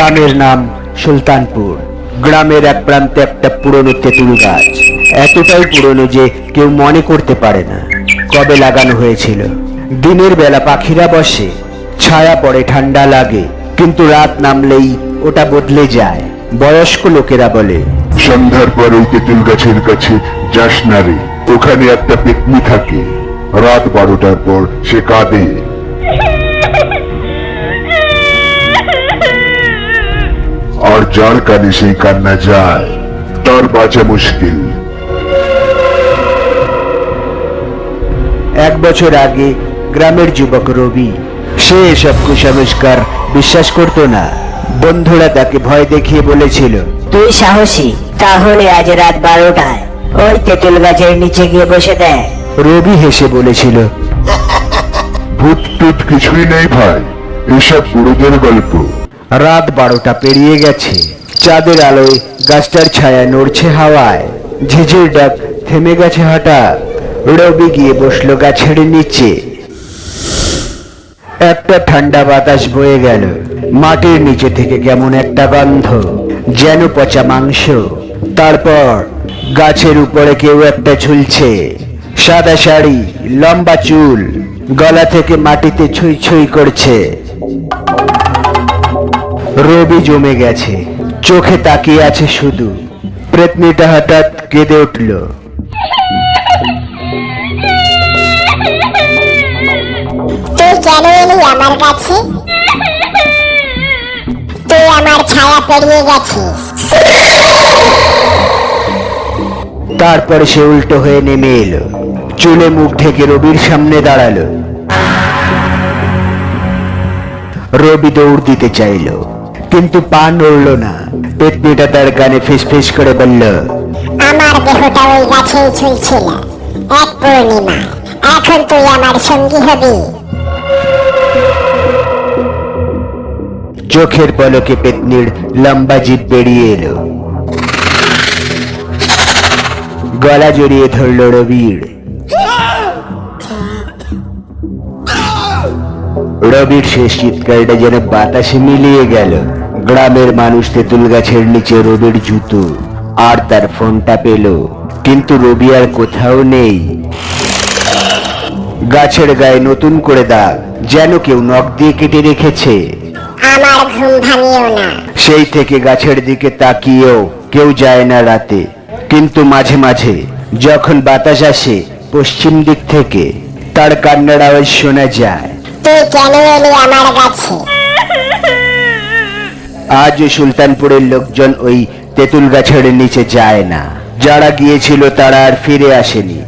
গ্রামের নাম সুলতানপুর। গ্রামের এক প্রান্তে একটা পুরনো তেঁতুল গাছ। এতটাই পুরনো যে কেউ মনে করতে পারে না কবে লাগানো হয়েছিল। দিনের বেলা পাখিরা বসে, ছায়া পড়ে, ঠান্ডা লাগে, কিন্তু রাত নামলেই ওটা বদলে যায়। বয়স্ক লোকেরা বলে, সন্ধ্যার পর ওই তেঁতুল গাছের কাছে যাস না রে, ওখানে একটা পেতনি থাকে। রাত বারোটার পর সে কাঁদে। যার কানে সেই কান্না যায় তার বাঁচা মুশকিল। এক বছর আগে গ্রামের যুবক রবি সে এসব কুসংস্কার বিশ্বাস করত না। বন্ধুরা তাকে ভয় দেখিয়ে বলেছিল তুই সাহসী তাহলে আজ রাত বারোটায় ওই তেঁতুল গাছের নিচে গিয়ে বসে দেখ। রবি হেসে বলেছিল ভূত টুত কিছুই নেই ভাই এসব বুড়োদের গল্প। রাত বারোটা পেরিয়ে গেছে। চাঁদের আলোয় গাছটার ছায়া নড়ছে হাওয়ায়। ঝিঝির ডাক থেমে গেছে হঠাৎ। রবি গিয়ে বসল গাছের নিচে। একটা ঠান্ডা বাতাস বয়ে গেল। মাটির নিচে থেকে কেমন একটা গন্ধ, যেন পচা মাংস। তারপর গাছের উপরে কেউ একটা ঝুলছে। সাদা শাড়ি, লম্বা চুল, গলা থেকে মাটিতে ছুঁই ছুঁই করছে। রবি জমে গেছে। চোখে তাকিয়ে আছে শুধু। প্রেতনিটা হঠাৎ কেঁদে উঠল। তুই কেন এলি আমার কাছে? তুই আমার ছায়া পেরিয়ে গেছিস। তারপরে সে উল্টো হয়ে নেমে এলো। চুলে মুখ ঢেকে রবির সামনে দাঁড়াল। রবি দৌড় দিতে চাইলো। কিন্তু পা নড়ল না। পেতনিটা তার কানে ফিস করে বলল আমার দেহটা ওই গাছেই ঝুলছিল এক পূর্ণিমা। এখন তুই আমার সঙ্গী হবি। চোখের পলকে পেতনির লম্বা জিভ বেরিয়ে এলো। গলা জড়িয়ে ধরল রবির। রবির শেষ চিৎকারটা যেন বাতাসে মিলিয়ে গেল। গ্রামের মানুষ তেঁতুল গাছের নিচে রবির জুতো আর তার ফোনটা পেল। কিন্তু রবি আর কোথাও নেই। গাছের গায়ে নতুন করে দাগ যেন কেউ নখ দিয়ে কেটে রেখেছে। আমার ঘুম ভাঙিও না। সেই থেকে গাছের দিকে তাকিয়েও কেউ যায় না রাতে। কিন্তু মাঝে মাঝে যখন বাতাস আসে পশ্চিম দিক থেকে তার কান্নার আওয়াজ শোনা যায়। তুই কেন এলি আমার কাছে? আজও সুলতানপুরের লোকজন ওই তেঁতুল গাছের নিচে যায় না। যারা গিয়েছিল তারা আর ফিরে আসেনি।